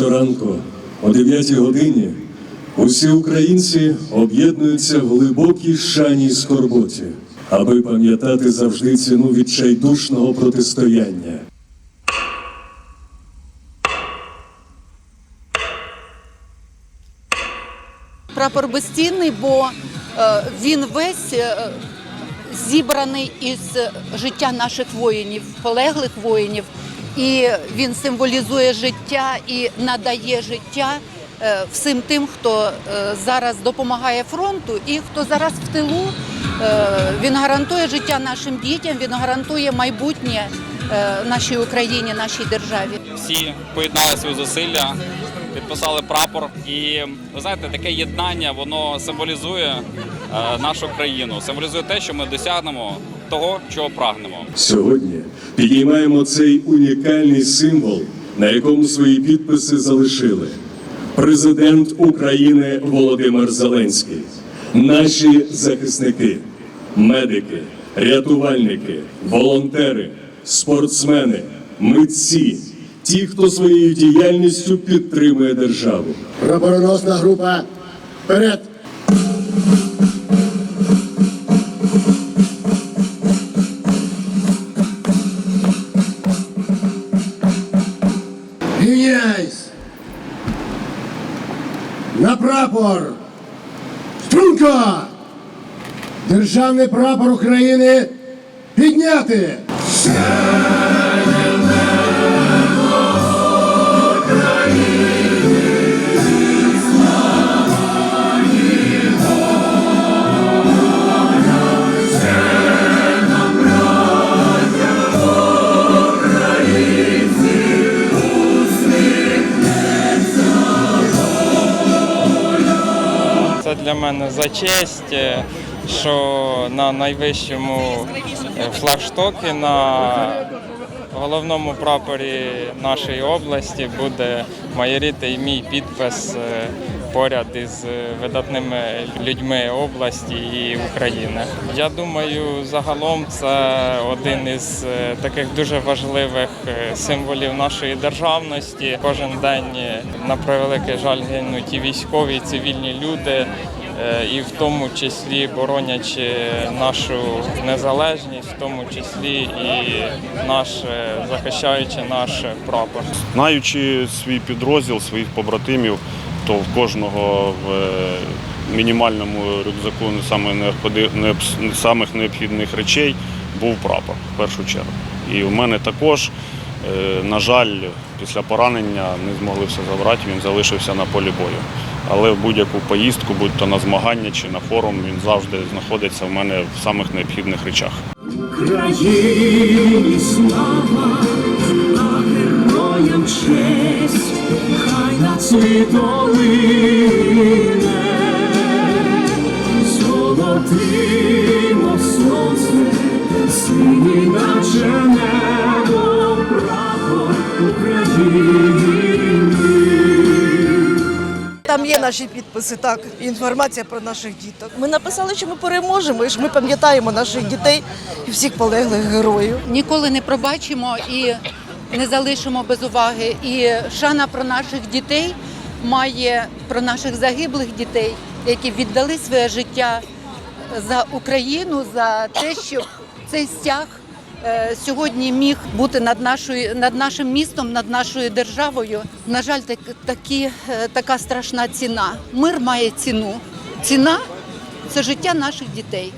Щоранку о 9 годині усі українці об'єднуються в глибокій шані й скорботі, аби пам'ятати завжди ціну відчайдушного протистояння. Прапор безцінний, бо е, він весь е, зібраний із життя наших воїнів, полеглих воїнів, і він символізує життя і надає життя е, всім тим, хто е, зараз допомагає фронту і хто зараз в тилу. Е, Він гарантує життя нашим дітям, він гарантує майбутнє нашій Україні, нашій державі. всі поєднали свої зусилля, підписали прапор. І ви знаєте, таке єднання воно символізує нашу країну, символізує те, що ми досягнемо того, чого прагнемо. Сьогодні підіймаємо цей унікальний символ, на якому свої підписи залишили президент України Володимир Зеленський, наші захисники, медики, рятувальники, волонтери, спортсмени, митці, ті, хто своєю діяльністю підтримує державу. Прапороносна група вперед! Рівняйсь! На прапор! Струнко! Державний прапор України підняти! Для мене за честь, е, що на найвищому е, флагштокі на головному прапорі нашої області буде майоріти і мій підпис е, поряд із е, видатними людьми області і України. Я думаю, загалом це один із е, таких дуже важливих е, символів нашої державності. Кожен день, на превеликий жаль, гинуть і військові, і цивільні люди. І в тому числі боронячи нашу незалежність, в тому числі і наш захищаючи наш прапор. Знаючи свій підрозділ, своїх побратимів, то в кожного в е, мінімальному рюкзаку самих необхідних речей був прапор в першу чергу. І в мене також, е, на жаль, після поранення не змогли все забрати, він залишився на полі бою. Але в будь-яку поїздку, будь то на змагання чи на форум, він завжди знаходиться в мене в самих необхідних речах. Україні слава, на цвітолине, золотий, мов сонце, синій наче небо, прапор України. Там є наші підписи, так, інформація про наших діток. Ми написали, що ми переможемо, і що ми пам'ятаємо наших дітей і всіх полеглих героїв. ніколи не пробачимо і не залишимо без уваги. І шана про наших дітей має про наших загиблих дітей, які віддали своє життя за Україну, за те, щоб цей стяг е, сьогодні міг бути над нашою над нашим містом, над нашою державою. На жаль, так, такі, е, така страшна ціна. Мир має ціну. Ціна це життя наших дітей.